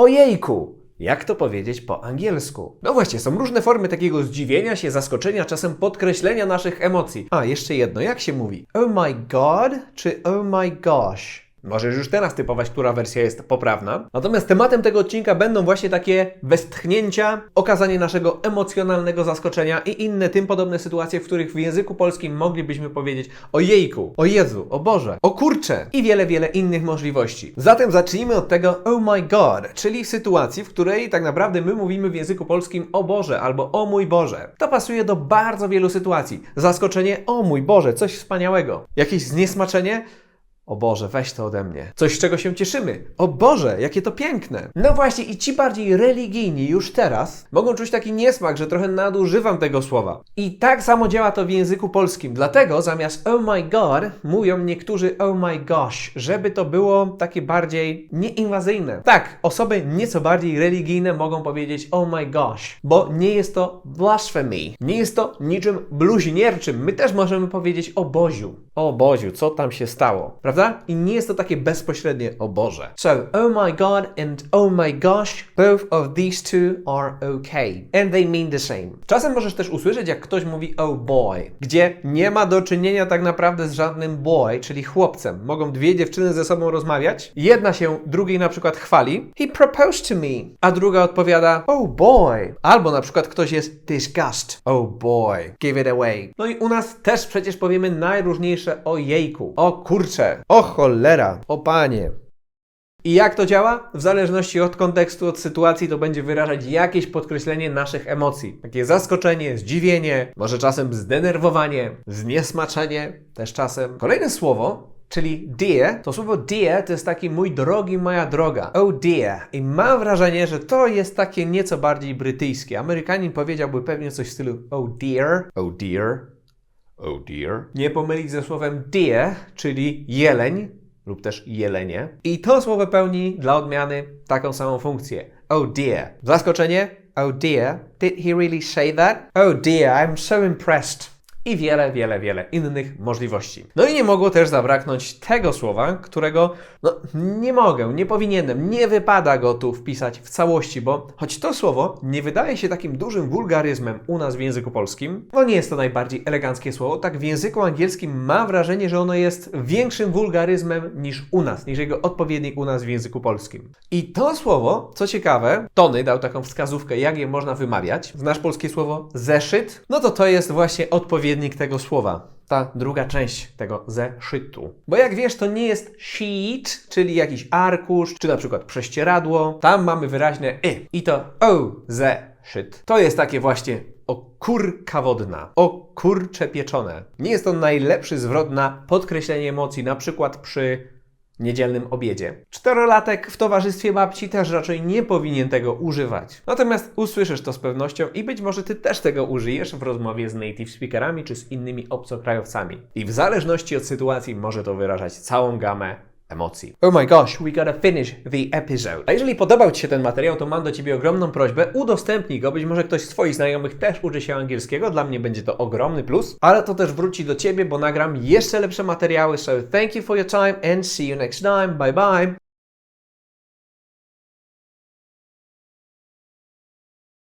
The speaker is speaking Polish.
ojejku. Jak to powiedzieć po angielsku? No właśnie, są różne formy takiego zdziwienia się, zaskoczenia, czasem podkreślenia naszych emocji. A, jeszcze jedno, jak się mówi? Oh my god czy oh my gosh? Możesz już teraz typować, która wersja jest poprawna. Natomiast tematem tego odcinka będą właśnie takie westchnięcia, okazanie naszego emocjonalnego zaskoczenia i inne tym podobne sytuacje, w których w języku polskim moglibyśmy powiedzieć o jejku, o Jezu, o Boże, o kurcze i wiele, wiele innych możliwości. Zatem zacznijmy od tego oh my god, czyli sytuacji, w której tak naprawdę my mówimy w języku polskim o Boże albo o mój Boże. To pasuje do bardzo wielu sytuacji. Zaskoczenie, o mój Boże, coś wspaniałego. Jakieś zniesmaczenie, o Boże, weź to ode mnie. Coś, z czego się cieszymy. O Boże, jakie to piękne. No właśnie, i ci bardziej religijni już teraz mogą czuć taki niesmak, że trochę nadużywam tego słowa. I tak samo działa to w języku polskim. Dlatego zamiast oh my god mówią niektórzy oh my gosh, żeby to było takie bardziej nieinwazyjne. Tak, osoby nieco bardziej religijne mogą powiedzieć oh my gosh, bo nie jest to blasphemy. Nie jest to niczym bluźnierczym. My też możemy powiedzieć o Boziu. O Boziu, co tam się stało? Prawda? I nie jest to takie bezpośrednie o Boże. So, oh my god and oh my gosh, both of these two are okay. And they mean the same. Czasem możesz też usłyszeć, jak ktoś mówi oh boy, gdzie nie ma do czynienia tak naprawdę z żadnym boy, czyli chłopcem. Mogą dwie dziewczyny ze sobą rozmawiać. Jedna się drugiej na przykład chwali. He proposed to me. A druga odpowiada oh boy. Albo na przykład ktoś jest disgust. Oh boy. Give it away. No i u nas też przecież powiemy najróżniejsze o jejku, o kurcze, o cholera, o panie. I jak to działa? W zależności od kontekstu, od sytuacji, to będzie wyrażać jakieś podkreślenie naszych emocji. Takie zaskoczenie, zdziwienie, może czasem zdenerwowanie, zniesmaczenie, też czasem. Kolejne słowo, czyli dear, to słowo dear to jest taki mój drogi, moja droga. Oh dear. I mam wrażenie, że to jest takie nieco bardziej brytyjskie. Amerykanin powiedziałby pewnie coś w stylu oh dear, oh dear, oh dear. Nie pomylić ze słowem deer, czyli jeleń lub też jelenie. I to słowo pełni dla odmiany taką samą funkcję. Oh dear. Zaskoczenie? Oh dear. Did he really say that? Oh dear, I'm so impressed. I wiele, wiele, wiele innych możliwości. No i nie mogło też zabraknąć tego słowa, którego no, nie mogę, nie powinienem, nie wypada go tu wpisać w całości, bo choć to słowo nie wydaje się takim dużym wulgaryzmem u nas w języku polskim, no nie jest to najbardziej eleganckie słowo, tak w języku angielskim mam wrażenie, że ono jest większym wulgaryzmem niż u nas, niż jego odpowiednik u nas w języku polskim. I to słowo, co ciekawe, Tony dał taką wskazówkę, jak je można wymawiać. Znasz polskie słowo zeszyt? No to to jest właśnie odpowiednik tego słowa ta druga część tego zeszytu. Bo jak wiesz, to nie jest sheet, czyli jakiś arkusz, czy na przykład prześcieradło. Tam mamy wyraźne y. I to o, zeszyt. To jest takie właśnie o kurka wodna, o kurcze pieczone. Nie jest to najlepszy zwrot na podkreślenie emocji, na przykład przy niedzielnym obiedzie. Czterolatek w towarzystwie babci też raczej nie powinien tego używać. Natomiast usłyszysz to z pewnością i być może ty też tego użyjesz w rozmowie z native speakerami czy z innymi obcokrajowcami. I w zależności od sytuacji może to wyrażać całą gamę emocji. Oh my gosh, we gotta finish the episode. A jeżeli podobał Ci się ten materiał, to mam do Ciebie ogromną prośbę, udostępnij go, być może ktoś z Twoich znajomych też uczy się angielskiego, dla mnie będzie to ogromny plus, ale to też wróci do Ciebie, bo nagram jeszcze lepsze materiały, so thank you for your time and see you next time, bye bye!